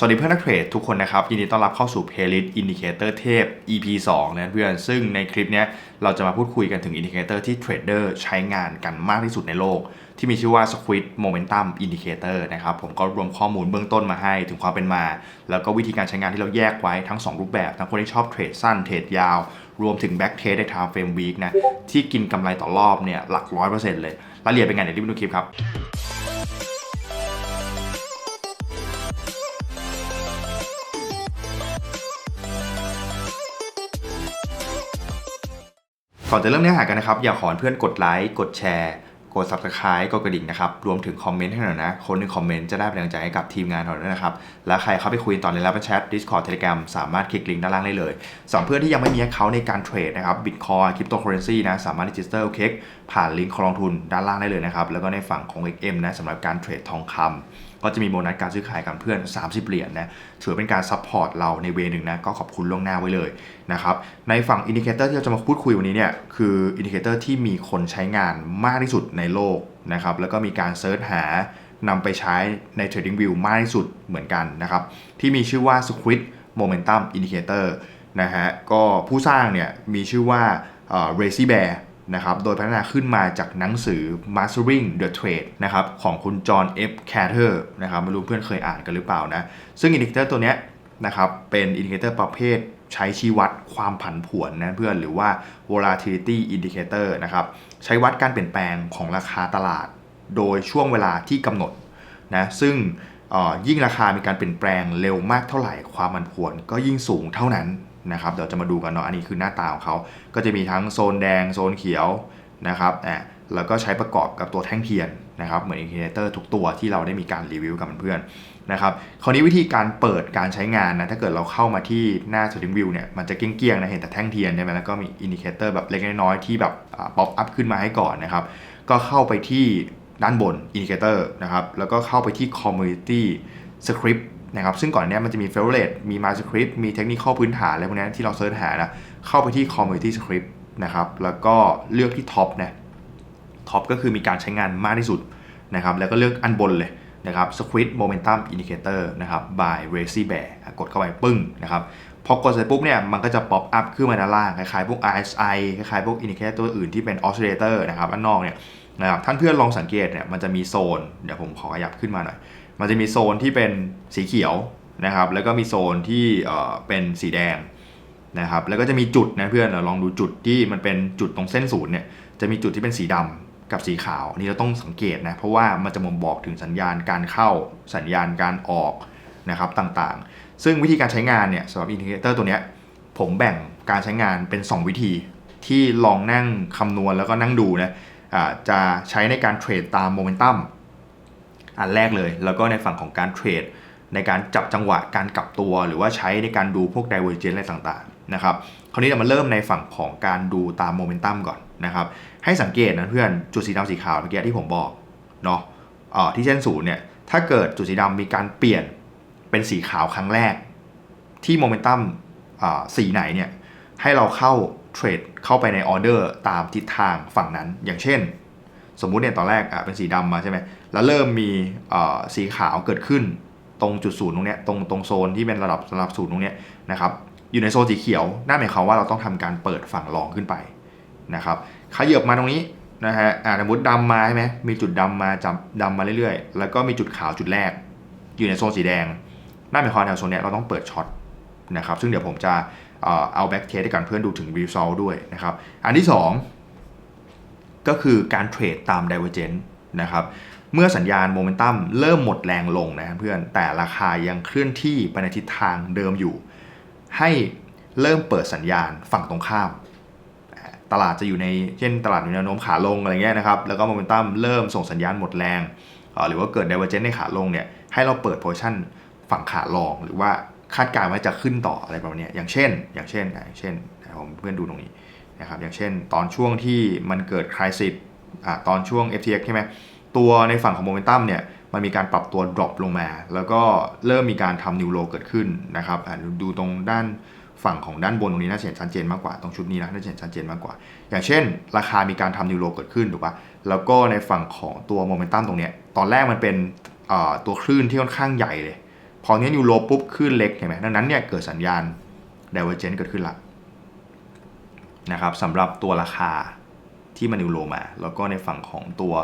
สวัสดีเพื่อนนักเทรดทุกคนนะครับ ยินดีต้อนรับเข้าสู่ Playlist Indicator เทพ EP 2นะเพื่อนซึ่งในคลิปเนี้ยเราจะมาพูดคุยกันถึง Indicator ที่เทรดเดอร์ใช้งานกันมากที่สุดในโลก ที่มีชื่อว่า Squid Momentum Indicator นะครับผมก็รวมข้อมูลเบื้องต้นมาให้ถึงความเป็นมา แล้วก็วิธีการใช้งานที่เราแยกไว้ทั้ง 2 รูปแบบ ทั้งคนที่ชอบเทรดสั้นเทรดยาว รวมถึง Back Trade ใน Time Frame Week นะที่กินกำไรต่อรอบเนี่ยหลักร้อยเปอร์เซ็นต์เลยรายละเอียดเป็นไงเดี๋ยวรีบดูคลิปครับ ก่อนจะเริ่มเนื้อหากันนะครับ อยากขอเพื่อนกดไลค์กดแชร์ กด subscribe กดกระดิ่งนะครับ รวมถึงคอมเมนต์ให้หน่อยนะ คนหนึ่งคอมเมนต์จะได้เป็นกำลังใจให้กับทีมงานเราด้วยนะครับ และใครเข้าไปคุยตอนในไลฟ์แชท Discord Telegram สามารถคลิกลิงก์ด้านล่างได้เลยสำหรับเพื่อนที่ยังไม่มีเขาในการเทรดนะครับ Bitcoin Cryptocurrency นะสามารถ register เค้กผ่านลิงก์ของลงทุนด้านล่างได้เลยนะครับแล้วก็ในฝั่งของ XM นะสำหรับการเทรดทองคำ ก็จะมีโบนัสการซื้อขายกับเพื่อน 30 เหรียญนะถือเป็นการซัพพอร์ตเราในเวนึงนะ ก็ขอบคุณล่วงหน้าไว้เลยนะครับ ในฝั่งอินดิเคเตอร์ที่เราจะมาพูดคุยวันนี้เนี่ย คืออินดิเคเตอร์ที่มีคนใช้งานมากที่สุดในโลกนะครับ แล้วก็มีการเซิร์ชหานำไปใช้ใน TradingView มากที่สุดเหมือนกันนะครับ ที่มีชื่อว่า Squid Momentum Indicator นะฮะ ก็ผู้สร้างเนี่ยมีชื่อว่าเอ่อ Racy Bear นะครับ โดยพัฒนาขึ้นมาจากหนังสือ Mastering the Trade นะครับของคุณจอห์น F. Carter นะครับไม่รู้เพื่อนเคยอ่านกันหรือเปล่านะ ซึ่งอินดิเคเตอร์ตัวเนี้ยนะครับเป็นอินดิเคเตอร์ประเภทใช้ชี้วัดความผันผวนนะเพื่อนหรือว่า volatility indicator นะครับใช้วัดการเปลี่ยนแปลงของราคาตลาด โดยช่วงเวลาที่กำหนดนะซึ่งยิ่งราคามีการเปลี่ยนแปลงเร็วมากเท่าไหร่ความผันผวนก็ยิ่งสูงเท่านั้น นะครับเดี๋ยวจะมาดูกันเนาะอันนี้คือหน้าตาของเขาก็จะมีทั้งโซนแดงโซนเขียวนะครับอะแล้วก็ใช้ประกอบกับตัวแท่งเทียนนะครับเหมือนอินดิเคเตอร์ทุกตัวที่เราได้มีการรีวิวกับเพื่อนๆนะครับคราวนี้วิธีการเปิดการใช้งานนะถ้าเกิดเราเข้ามาที่หน้า Trading View เนี่ยมันจะเกี้ยงๆนะเห็นแต่แท่งเทียนใช่ไหมแล้วก็มีอินดิเคเตอร์แบบเล็กน้อยๆที่แบบป๊อปอัพขึ้นมาให้ก่อนนะครับก็เข้าไปที่ด้านบนอินดิเคเตอร์นะครับแล้วก็เข้าไปที่ Community Script นะครับซึ่งก่อนเนี้ยมันจะมี Favorite มี My Script มีเทคนิคพื้นฐานอะไรพวกนี้ที่เราเสิร์ชหานะเข้าไปที่ Community Script นะครับแล้วก็เลือกที่ Top นะท็อปก็คือมีการใช้งานมากที่สุดนะครับแล้วก็เลือกอันบนเลยนะครับ Squid Momentum Indicator นะครับ by Racy Bear กดเข้าไปปึ้งนะครับพอกดเสร็จปุ๊บเนี่ยมันก็จะป๊อปอัพขึ้นมาด้านล่างคล้ายๆพวก RSI คล้ายๆพวก Indicator ตัวอื่นที่เป็น Oscillator นะครับอันนอกเนี่ยนะครับท่านเพื่อนลองสังเกตเนี่ยมันจะมีโซน เดี๋ยวผมขอขยับขึ้นมาหน่อย มันจะมีโซนที่เป็นสีเขียวนะครับ แล้วก็มีโซนที่เป็นสีแดงนะครับ แล้วก็จะมีจุดนะเพื่อนเราลองดูจุดที่มันเป็นจุดตรงเส้นศูนย์เนี่ย จะมีจุดที่เป็นสีดำกับสีขาวนนี้เราต้องสังเกตนะ เพราะว่ามันจะบ่งบอกถึงสัญญาณการเข้า สัญญาณการออกนะครับต่างๆ ซึ่งวิธีการใช้งานเนี่ยสำหรับอินดิเคเตอร์ตัวเนี้ย ผมแบ่งการใช้งานเป็น 2 วิธีที่ลองนั่งคำนวณแล้วก็นั่งดูนะอ่าจะใช้ในการเทรดตามโมเมนตัม อันแรกเลย แล้วก็ในฝั่งของการเทรดในการจับจังหวะการกลับตัว หรือว่าใช้ในการดูพวก divergence อะไรต่างๆนะครับคราวนี้เรามาเริ่มในฝั่งของการดูตามโมเมนตัมก่อนนะครับให้สังเกตนะเพื่อนจุดสีดำสีขาวเมื่อกี้ที่ผมบอกเนาะที่เส้นศูนย์เนี่ยถ้าเกิดจุดสีดำมีการเปลี่ยนเป็นสีขาวครั้งแรก ที่โมเมนตัมสีไหนเนี่ยให้เราเข้าเทรดเข้าไปในออเดอร์ตามทิศทางฝั่งนั้น อย่างเช่น สมมุติเนี่ยตอนแรกเป็นสีดำมาใช่ไหม แล้วเริ่มมีสีขาวเกิดขึ้นตรงจุดศูนย์ตรงเนี้ยตรงตรงโซนที่เป็นระดับระดับศูนย์ตรงเนี้ยนะครับอยู่ในโซนสีเขียวนั่นหมายความว่าเราต้องทำการเปิดฝั่งรองขึ้นไปนะครับขยับมาตรงนี้นะฮะอ่าสมมติดำมาใช่ไหมมีจุดดำมาจับดำมาเรื่อยๆ แล้วก็มีจุดขาวจุดแรก อยู่ในโซนสีแดงนั่นหมายความว่าแถวโซนเนี้ยเราต้องเปิดช็อตนะครับซึ่งเดี๋ยวผมจะเอาแบ็กเทสให้กันเพื่อนดูถึง result ด้วยนะครับอันที่สองก็คือการเทรดตาม Divergence น นะครับเมื่อสัญญาณโมเมนตัมเริ่มหมดแรงลงนะเพื่อนแต่ราคายังเคลื่อนที่ไปในทิศทางเดิมอยู่ ให้เริ่มเปิดสัญญาณฝั่งตรงข้าม ตลาดจะอยู่ในเช่นตลาดอยู่ในแนวโน้มขาลงอะไรเงี้ยนะครับแล้วก็โมเมนตัมเริ่มส่งสัญญาณหมดแรงหรือว่าเกิด Divergence ในขาลงเนี่ยให้เราเปิดโพชั่นฝั่งขาลงหรือว่าคาดการณ์ว่าจะขึ้นต่ออะไรประมาณนี้อย่างเช่น อย่างเช่นอย่างเช่นผมเพื่อนดูตรงนี้นะครับอย่างเช่น ตอนช่วงที่มันเกิดคลายสิท อตอนช่วง FTX ใช่ไหมตัวในฝั่งของโมเมนตัมเนี่ยมันมีการปรับตัว drop ลงมา แล้วก็เริ่มมีการทำนิวโลเกิดขึ้นนะครับดูตรงด้านฝั่งของด้านบนตรงนี้น่าจะเห็นชัดเจนมากกว่าตรงชุดนี้นะน่าจะเห็นชัดเจนมากกว่า อย่างเช่น ราคามีการทำนิวโลเกิดขึ้นถูกปะแล้วก็ในฝั่งของตัวโมเมนตัมตรงเนี้ยตอนแรกมันเป็นตัวคลื่นที่ค่อนข้างใหญ่เลย พอเนี้ยนิวโลปุ๊บขึ้นเล็กเห็นไหมดังนั้นเนี่ยเกิดสัญญาณ divergence เกิดขึ้นละนะครับสำหรับตัวราคา ที่มันนิวโลมา แล้วก็ในฝั่งของตัว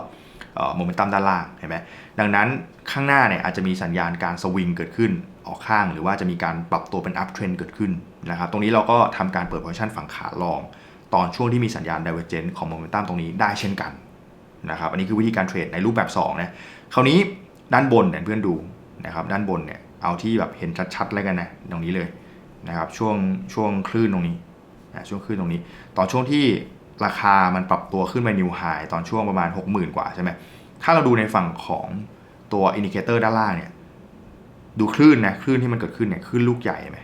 โมเมนตัมด้านล่างเห็นไหมดังนั้นข้างหน้าเนี่ยอาจจะมีสัญญาณการสวิงเกิดขึ้นออกข้าง หรือว่าจะมีการปรับตัวเป็นอัพเทรนเกิดขึ้นนะครับตรงนี้เราก็ทำการเปิด position ฝั่งขาลอง ตอนช่วงที่มีสัญญาณ divergence ของโมเมนตัมตรงนี้ได้เช่นกันนะครับอันนี้คือวิธีการเทรดในรูปแบบ2นะคราวนี้ด้านบนเนี่ยเพื่อนดูนะครับด้านบนเนี่ยเอาที่แบบเห็นชัดๆแล้วกันนะตรงนี้เลยนะครับช่วงช่วงคลื่นตรงนี้นะช่วงคลื่นตรงนี้ ตอนช่วงที่ ราคามันปรับตัวขึ้นไปนิวไฮตอนช่วงประมาณ 60,000 กว่าใช่ไหมถ้าเราดูในฝั่งของตัวอินดิเคเตอร์ด้านล่างเนี่ย ดูคลื่นนะคลื่นที่มันเกิดขึ้นเนี่ยคลื่นลูกใหญ่ไหม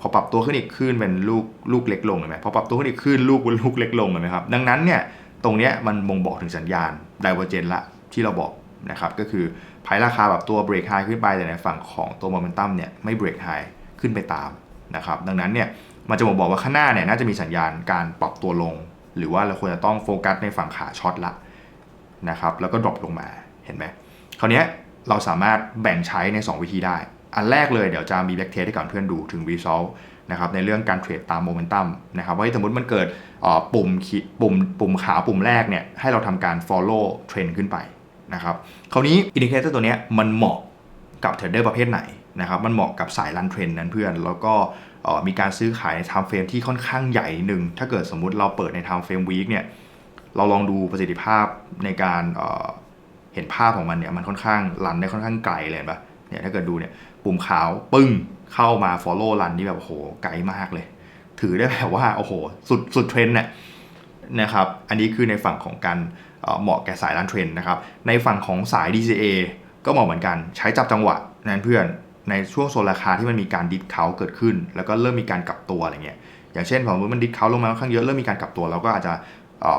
พอปรับตัวขึ้นอีกคลื่นเป็นลูกลูกเล็กลงเห็นไหมพอปรับตัวขึ้นอีกคลื่นลูกเป็นลูกเล็กลงเห็นไหมครับดังนั้นเนี่ยตรงเนี้ยมันบ่งบอกถึงสัญญาณไดเวอร์เจนละที่เราบอกนะครับก็คือภายราคาแบบตัวเบรกไฮขึ้นไปแต่ในฝั่งของตัวโมเมนตัมเนี่ยไม่เบรกไฮขึ้นไปตามนะครับดังนั้นเนี่ยมันจะบ่งบอกว่าข้างหน้าเนี่ยน่าจะมีสัญญาณการปรับตัวลง หรือว่าเราควรจะต้องโฟกัสในฝั่งขาช็อตละนะครับแล้วก็ดรอปลงมาเห็นไหมคราวนี้เราสามารถแบ่งใช้ใน 2 วิธีได้ อันแรกเลยเดี๋ยวจะมีแบ็กเทสให้กับเพื่อนดูถึง result นะครับในเรื่องการเทรดตามโมเมนตัมนะครับว่าสมมติมันเกิดปุ่มปุ่มปุ่มขาวปุ่มแรกเนี่ยให้เราทำการ follow trend ขึ้นไปนะครับคราวนี้อินดิเคเตอร์ตัวนี้มันเหมาะกับเทรดเดอร์ประเภทไหน นะครับมันเหมาะกับสายรันเทรนนั้นเพื่อน แล้วก็มีการซื้อขายใน time frame ที่ค่อนข้างใหญ่หนึ่งถ้าเกิดสมมุติเราเปิดใน time frame week เนี่ยเราลองดูประสิทธิภาพในการเเห็นภาพของมันเนี่ยมันค่อนข้างรันได้ค่อนข้างไกลเลยปะเนี่ยถ้าเกิดดูเนี่ยปุ่มขาวปึ้งเข้ามา follow run นี่แบบโอ้โหไกลมากเลย ถือได้แบบว่าโอ้โหสุดสุดเทรนเนี่ยนะครับอันนี้คือในฝั่งของการเหมาะแก่สายรันเทรนนะครับในฝั่งของสาย DCA ก็เหมาะเหมือนกันใช้จับจังหวะนั้นเพื่อน ในช่วงโซนราคาที่มันมีการดิสเคาเกิดขึ้น แล้วก็เริ่มมีการกลับตัวอะไรเงี้ยอย่างเช่นพอมันดิสเคาลงมาค่อนข้างเยอะเริ่มมีการกลับตัวเราก็อาจจะ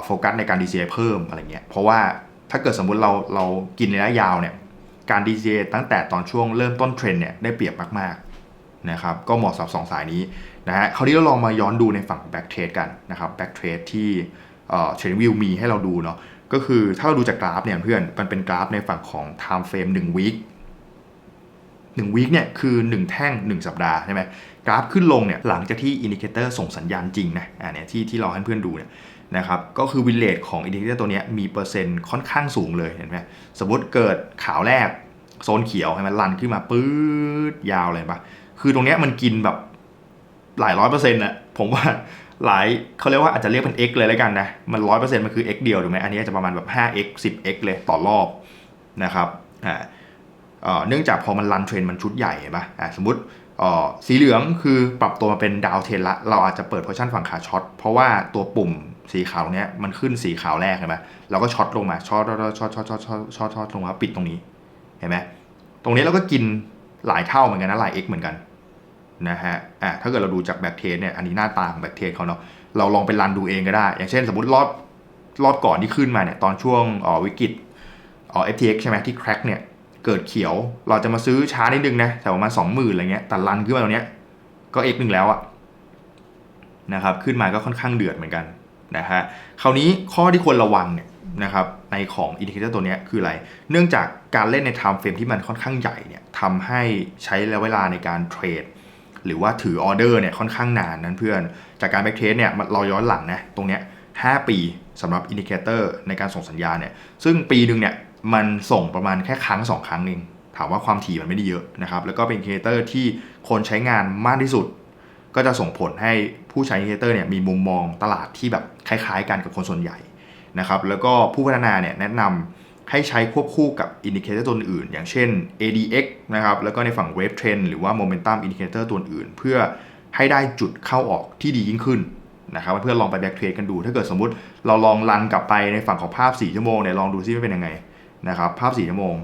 โฟกัสในการ DCA เพิ่มอะไรเงี้ยเพราะว่าถ้าเกิดสมมุติเราเรากินระยะยาวเนี่ยการ DCA ตั้งแต่ตอนช่วงเริ่มต้นเทรนเนี่ยได้เปรียบมากๆนะครับก็เหมาะสำหรับสองสายนี้นะฮะคราวนี้เราลองมาย้อนดูในฝั่งแบ็กเทรดกันนะครับแบ็กเทรดที่เทรนวิวมีให้เราดูเนาะก็คือถ้าเราดูจากกราฟเนี่ยเพื่อนมันเป็นกราฟในฝั่งของ time frame 1 week 1 week เนี่ยคือ 1 แท่ง 1 สัปดาห์ใช่ไหมกราฟขึ้นลงเนี่ยหลังจากที่อินดิเคเตอร์ส่งสัญญาณจริงนะอ่าเนี่ยที่ที่เราให้เพื่อนดูเนี่ยนะครับก็คือวินเลทของอินดิเคเตอร์ตัวนี้มีเปอร์เซ็นต์ค่อนข้างสูงเลยเห็นไหมสมมติเกิดขาวแรกโซนเขียวให้มันรันขึ้นมาปื๊ดยาวเลยปะคือตรงเนี้ยมันกินแบบหลายร้อยเปอร์เซ็นต์นะผมว่าหลายเขาเรียกว่าอาจจะเรียกเป็น x เลยแล้วกันนะ มันร้อยเปอร์เซ็นต์มันคือ x เดียวถูกไหมอันนี้จะประมาณแบบ 5x 10x เลยต่อรอบนะครับอ่า เนื่องจากพอมันรันเทรนมันชุดใหญ่เห็นปะสมมติสีเหลืองคือปรับตัวมาเป็นดาวเทนละ เราอาจจะเปิดโพชั่นฝั่งขาช็อต เพราะว่าตัวปุ่มสีขาวเนี้ยมันขึ้นสีขาวแรกเห็นไหมเราก็ช็อตลงมาช็อตช็อตช็อตช็อตช็อตช็อตช็อตลงมาปิดตรงนี้เห็นไหมตรงนี้เราก็กินหลายเท่าเหมือนกันนะหลาย x เหมือนกันนะฮะอะถ้าเกิดเราดูจากแบ็กเทสเนี่ยอันนี้หน้าตาของแบ็กเทสเขาเนาะเราลองไปรันดูเองก็ได้ อย่างเช่นสมมติรอบรอบก่อนที่ขึ้นมาเนี่ยตอนช่วงอ๋อวิกฤตอ๋อ FTX ใช่ไหมที่แคร็กเนี่ย เกิดเขียว เราจะมาซื้อช้านิดนึงนะแต่ประมาณสองหมื่นอะไรเงี้ยแต่รันขึ้นมาตรงเนี้ยก็ x หนึ่งแล้วอะนะครับขึ้นมาก็ค่อนข้างเดือดเหมือนกันนะฮะคราวนี้ข้อที่ควรระวังเนี่ยนะครับในของอินดิเคเตอร์ตัวนี้คืออะไร เนื่องจากการเล่นในไทม์เฟรมที่มันค่อนข้างใหญ่เนี่ยทำให้ใช้ระยะเวลาในการเทรดหรือว่าถือออเดอร์เนี่ยค่อนข้างนานนั้นเพื่อน จากการแบ็กเทสเนี่ยเราย้อนหลังนะตรงเนี้ย5ปีสำหรับอินดิเคเตอร์ในการส่งสัญญาณเนี่ยซึ่งปีหนึ่งเนี่ย มันส่งประมาณแค่ครั้ง 2 ครั้งเอง ถามว่าความถี่มันไม่ได้เยอะนะครับ แล้วก็เป็นอินดิเคเตอร์ที่คนใช้งานมากที่สุด ก็จะส่งผลให้ผู้ใช้อินดิเคเตอร์เนี่ยมีมุมมองตลาดที่แบบคล้ายๆ กันกับคนส่วนใหญ่นะครับ แล้วก็ผู้พัฒนาเนี่ยแนะนำให้ใช้ควบคู่กับอินดิเคเตอร์ตัวอื่น อย่างเช่น ADX นะครับ แล้วก็ในฝั่ง Wave Trend หรือว่า Momentum Indicator ตัวอื่น เพื่อให้ได้จุดเข้าออกที่ดียิ่งขึ้นนะครับเพื่อลองไปแบ็กเทรดกันดู ถ้าเกิดสมมุติเราลองรันกลับไปในฝั่งของภาพ 4 ชั่วโมงเนี่ยลองดูซิว่าเป็นยังไง นะครับภาพ4ชั่วโมง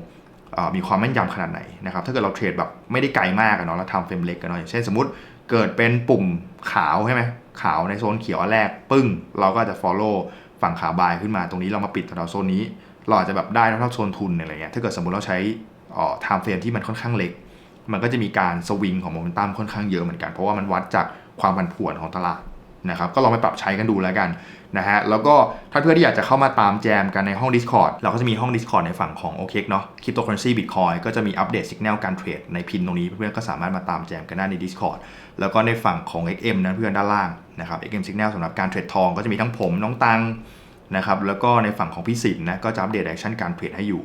มีความแม่นยำขนาดไหนนะครับถ้าเกิดเราเทรดแบบไม่ได้ไกลมากเนาะแล้วทำเฟรมเล็กกันเนาะอย่างเช่นสมมติเกิดเป็นปุ่มขาวใช่ไหมขาวในโซนเขียวอันแรกปึ้ง เราก็จะ follow ฝั่งขาบายขึ้นมาตรงนี้เรามาปิดแถวโซนนี้ เราอาจจะแบบได้เท่าโซนทุนอะไรเงี้ยถ้าเกิดสมมติเราใช้อ๋อไทม์เฟรมที่มันค่อนข้างเล็ก มันก็จะมีการสวิงของโมเมนตัมค่อนข้างเยอะเหมือนกัน เพราะว่ามันวัดจากความผันผวนของตลาด นะครับก็ลองไปปรับใช้กันดูแล้วกันนะฮะแล้วก็ถ้าเพื่อนที่อยากจะเข้ามาตามแจมกันในห้อง Discord เราก็จะมีห้อง Discord ในฝั่งของ OKEX เนาะ Cryptocurrency Bitcoin ก็จะมีอัปเดตสัญญาณการเทรดในพินตรงนี้เพื่อนก็สามารถมาตามแจมกันได้ใน Discord แล้วก็ในฝั่งของ XM นะเพื่อนด้านล่างนะครับ XM Signal สำหรับการเทรดทองก็จะมีทั้งผมน้องตังนะครับแล้วก็ในฝั่งของพี่สินนะก็จะอัปเดตแอคชั่นการเทรดให้อยู่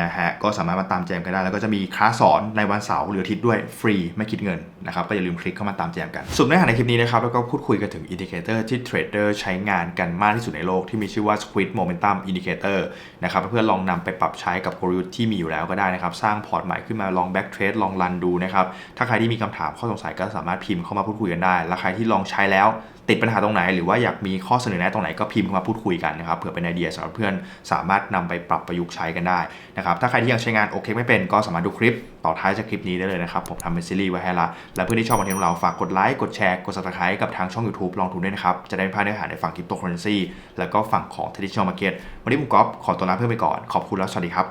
นะฮะก็สามารถมาตามแจมกันได้ แล้วก็จะมีคลาสสอนในวันเสาร์หรืออาทิตย์ด้วยฟรีไม่คิดเงินนะครับก็อย่าลืมคลิกเข้ามาตามแจมกันส่วนเนื้อหาในคลิปนี้นะครับแล้วก็พูดคุยกันถึงอินดิเคเตอร์ที่เทรดเดอร์ใช้งานกันมากที่สุดในโลกที่มีชื่อว่า Squid Momentum Indicator นะครับเพื่อลองนำไปปรับใช้กับกลยุทธ์ที่มีอยู่แล้วก็ได้นะครับสร้างพอร์ตใหม่ขึ้นมาลองแบ็กเทรดลองรันดูนะครับถ้าใครที่มีคำถามข้อสงสัยก็สามารถพิมพ์เข้ามาพูดคุยกันได้ และใครที่ลองใช้แล้วติดปัญหาตรงไหน หรือว่าอยากมีข้อเสนอแนะตรงไหนก็พิมพ์มาพูดคุยกันนะครับเผื่อเป็นไอเดียสำหรับเพื่อนสามารถนำไปปรับประยุกต์ใช้กันได้นะครับถ้าใครที่ยังใช้งานโอเคไม่เป็นก็สามารถดูคลิปต่อท้ายจากคลิปนี้ได้เลยนะครับผมทำเป็นซีรีส์ไว้ให้ละและเพื่อนที่ชอบคอนเทนต์ของเราฝากกดไลค์กดแชร์กด subscribe กับทางช่อง YouTube ลองทุนด้วยนะครับจะได้ไม่พลาดเนื้อหาในฝั่งคริปโตเคอเรนซีแล้วก็ฝั่งของ traditional market วันนี้ผมก๊อฟขอตัวลาเพื่อนไปก่อนขอบคุณแล้วสวัสดีครับ